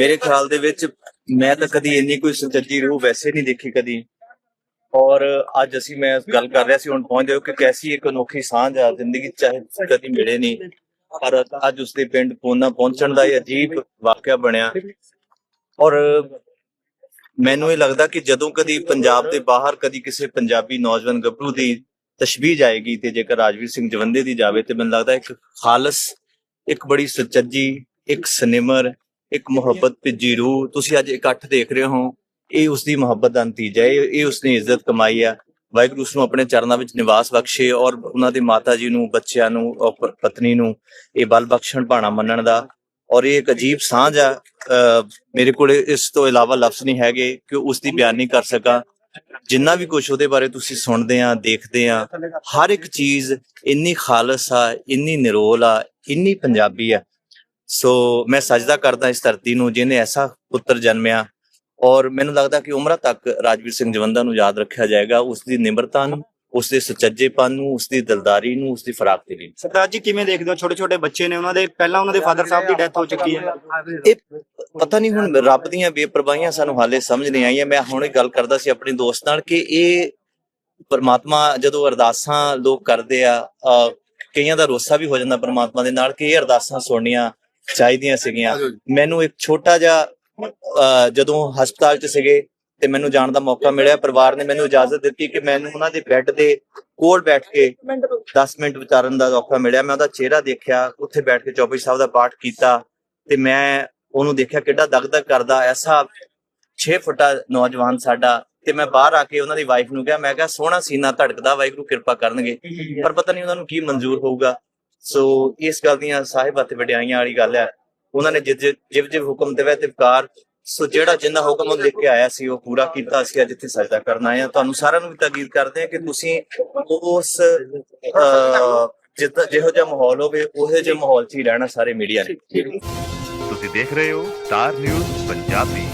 ਮੇਰੇ ਖਿਆਲ ਦੇ ਵਿੱਚ ਮੈਂ ਤਾਂ ਕਦੀ ਇੰਨੀ ਕੋਈ ਸੁਚੱਜੀ ਰੂਹ ਵੈਸੇ ਨਹੀਂ ਦੇਖੀ ਕਦੀ। ਔਰ ਅੱਜ ਅਸੀਂ ਮੈਂ ਗੱਲ ਕਰ ਰਿਹਾ ਸੀ, ਹੁਣ ਪਹੁੰਚਦੇ ਹੋ ਕਿ ਕੈਸੀ ਇੱਕ ਅਨੋਖੀ ਸਾਂਝ ਆ ਜ਼ਿੰਦਗੀ ਚਾਹੇ ਕਦੀ ਮਿਲੇ ਨਹੀਂ। ਪਰ ਅੱਜ ਉਸਦੇ ਪਿੰਡ ਪੂਨਾ ਪਹੁੰਚਣ ਦਾ ਇਹ ਅਜੀਬ ਵਾਕਿਆ ਬਣਿਆ। ਔਰ ਮੈਨੂੰ ਇਹ ਲੱਗਦਾ ਕਿ ਜਦੋਂ ਕਦੀ ਪੰਜਾਬ ਦੇ ਬਾਹਰ ਕਦੀ ਕਿਸੇ ਪੰਜਾਬੀ ਨੌਜਵਾਨ ਗੱਭਰੂ ਦੀ ਤਸ਼ਬੀਹ ਜਾਏਗੀ ਤੇ ਜੇਕਰ ਰਾਜਵੀਰ ਸਿੰਘ ਜਵੰਦੇ ਦੀ ਜਾਵੇ, ਤੇ ਮੈਨੂੰ ਲੱਗਦਾ ਇੱਕ ਖਾਲਸ, ਇੱਕ ਬੜੀ ਸੁਚੱਜੀ, ਇੱਕ ਸਿਨੇਮਰ ਇੱਕ ਮੁਹੱਬਤ ਭਿੱਜੀ ਰੂਹ ਤੁਸੀਂ ਅੱਜ ਇਕੱਠ ਦੇਖ ਰਹੇ ਹੋ। ਇਹ ਉਸ ਦੀ ਮੁਹੱਬਤ ਦਾ ਨਤੀਜਾ ਹੈ। ਇਹ ਇਹ ਉਸਨੇ ਇੱਜ਼ਤ ਕਮਾਈ ਆ। ਵਾਹਿਗੁਰੂ ਉਸ ਨੂੰ ਆਪਣੇ ਚਰਨਾਂ ਵਿੱਚ ਨਿਵਾਸ ਬਖਸ਼ੇ ਔਰ ਉਹਨਾਂ ਦੇ ਮਾਤਾ ਜੀ ਨੂੰ, ਬੱਚਿਆਂ ਨੂੰ, ਔਰ ਪਤਨੀ ਨੂੰ ਇਹ ਬਲ ਬਖਸ਼ਣ ਭਾਣਾ ਮੰਨਣ ਦਾ। ਔਰ ਇਹ ਇੱਕ ਅਜੀਬ ਸਾਂਝ ਆ। ਮੇਰੇ ਕੋਲ ਇਸ ਤੋਂ ਇਲਾਵਾ ਲਫ਼ਜ਼ ਨਹੀਂ ਹੈਗੇ ਕਿ ਉਸ ਦੀ ਬਿਆਨ ਨਹੀਂ ਕਰ ਸਕਾਂ। ਜਿੰਨਾ ਵੀ ਕੁਝ ਉਹਦੇ ਬਾਰੇ ਤੁਸੀਂ ਸੁਣਦੇ ਆ, ਦੇਖਦੇ ਆ, ਹਰ ਇੱਕ ਚੀਜ਼ ਇੰਨੀ ਖਾਲਸ ਆ, ਇੰਨੀ ਨਿਰੋਲ ਆ, ਇੰਨੀ ਪੰਜਾਬੀ ਆ। ਸੋ ਮੈਂ ਸਜਦਾ ਕਰਦਾ ਇਸ ਧਰਤੀ ਨੂੰ ਜਿਹਨੇ ਐਸਾ ਪੁੱਤਰ ਜਨਮਿਆ ਔਰ ਮੈਨੂੰ ਲੱਗਦਾ ਕਿ ਉਮਰਾਂ ਤੱਕ ਰਾਜਵੀਰ ਸਿੰਘ ਜਵੰਦਾ ਨੂੰ ਯਾਦ ਰੱਖਿਆ ਜਾਏਗਾ ਉਸ ਦੀ ਨਿਮਰਤਾ ਨੂੰ ਉਸ ਦੇ ਸੁਚੱਜੇਪਨ ਨੂੰ ਉਸ ਦੀ ਦਿਲਦਾਰੀ ਨੂੰ ਉਸ ਦੀ ਫਰਾਖਦਿਲੀ ਨੂੰ ਸਰਦਾਰ ਜੀ ਕਿਵੇਂ ਦੇਖਦੇ ਹੋ? ਛੋਟੇ ਛੋਟੇ ਬੱਚੇ ਨੇ ਉਹਨਾਂ ਦੇ ਪਹਿਲਾਂ ਉਹਨਾਂ ਦੇ ਫਾਦਰ ਸਾਹਿਬ ਦੀ ਡੈਥ ਹੋ ਚੁੱਕੀ ਹੈ। ਇਹ ਪਤਾ ਨਹੀਂ ਹੁਣ ਰੱਬ ਦੀਆਂ ਬੇਪਰਵਾਹੀਆਂ ਸਾਨੂੰ ਹਾਲੇ ਸਮਝ ਨਹੀਂ ਆਈਆਂ। ਮੈਂ ਹੁਣੇ ਗੱਲ ਕਰਦਾ ਸੀ ਆਪਣੇ ਦੋਸਤ ਨਾਲ ਕਿ ਇਹ ਪਰਮਾਤਮਾ ਜਦੋਂ ਅਰਦਾਸਾਂ ਲੋਕ ਕਰਦੇ ਆ ਕਈਆਂ ਦਾ ਰੋਸਾ ਵੀ ਹੋ ਜਾਂਦਾ ਪਰਮਾਤਮਾ ਦੇ ਨਾਲ ਕਿ ਇਹ ਅਰਦਾਸਾਂ ਸੁਣਨੀਆਂ ਚਾਹੀਦੀਆਂ ਸੀਗੀਆਂ। ਮੈਨੂੰ ਇੱਕ ਛੋਟਾ ਜਿਹਾ ਜਦੋਂ ਹਸਪਤਾਲ 'ਚ ਸੀਗੇ ਤੇ ਮੈਨੂੰ ਜਾਣ ਦਾ ਮੌਕਾ ਮਿਲਿਆ। ਪਰਿਵਾਰ ਨੇ ਮੈਨੂੰ ਇਜਾਜ਼ਤ ਦਿੱਤੀ ਕਿ ਮੈਨੂੰ ਉਹਨਾਂ ਦੇ ਬੈੱਡ ਦੇ ਕੋਲ ਬੈਠ ਕੇ 10 ਮਿੰਟ ਵਿਚਾਰਨ ਦਾ ਮੌਕਾ ਮਿਲਿਆ। ਮੈਂ ਉਹਦਾ ਚਿਹਰਾ ਦੇਖਿਆ, ਉੱਥੇ ਬੈਠ ਕੇ ਚੌਪਈ ਸਾਹਿਬ ਦਾ ਪਾਠ ਕੀਤਾ ਤੇ ਮੈਂ ਉਹਨੂੰ ਦੇਖਿਆ ਕਿੱਡਾ ਦਗਦਗ ਕਰਦਾ। ਐਸਾ 6 ਫੁੱਟਾ ਨੌਜਵਾਨ ਸਾਡਾ ਤੇ ਮੈਂ ਬਾਹਰ ਆ ਕੇ ਉਹਨਾਂ ਦੀ ਵਾਈਫ ਨੂੰ ਕਿਹਾ, ਮੈਂ ਕਿਹਾ, ਸੋਹਣਾ ਸੀਨਾ, ਧੜਕਦਾ, ਵਾਹਿਗੁਰੂ ਕਿਰਪਾ ਕਰਨਗੇ। ਪਰ ਪਤਾ ਨਹੀਂ ਉਹਨਾਂ ਨੂੰ ਕੀ ਮਨਜ਼ੂਰ ਹੋਊਗਾ। ਸੋ ਇਸ ਗੱਲ ਦੀਆਂ ਸਾਹਿਬਾਂ ਤੇ ਵਡਿਆਈਆਂ ਵਾਲੀ ਗੱਲ ਹੈ। ਉਹਨਾਂ ਨੇ ਜਿਵ ਜਿਵ ਹੁਕਮ ਦੇਵੇ ਤੇ ਵਿਕਾਰ, ਸੋ ਜਿਹੜਾ ਜਿੰਨਾ ਹੁਕਮ ਉਹ ਲਿਖ ਕੇ ਆਇਆ ਸੀ, ਉਹ ਪੂਰਾ ਕੀਤਾ ਅਸੀਂ ਅੱਜ ਇੱਥੇ ਸਜਦਾ ਕਰਨ ਆਏ ਆ ਤੁਹਾਨੂੰ ਸਾਰਿਆਂ ਨੂੰ ਵੀ ਤਾਕੀਦ ਕਰਦੇ ਆ ਕਿ ਤੁਸੀਂ ਉਸ ਜਿੱਦਾਂ ਜਿਹੋ ਜਿਹਾ ਮਾਹੌਲ ਹੋਵੇ, ਉਹੋ ਜਿਹੇ ਮਾਹੌਲ 'ਚ ਹੀ ਰਹਿਣਾ ਸਾਰੇ ਮੀਡੀਆ ਨੇ। ਤੁਸੀਂ ਦੇਖ ਰਹੇ ਹੋ ਸਟਾਰ ਨਿਊਜ਼ ਪੰਜਾਬੀ।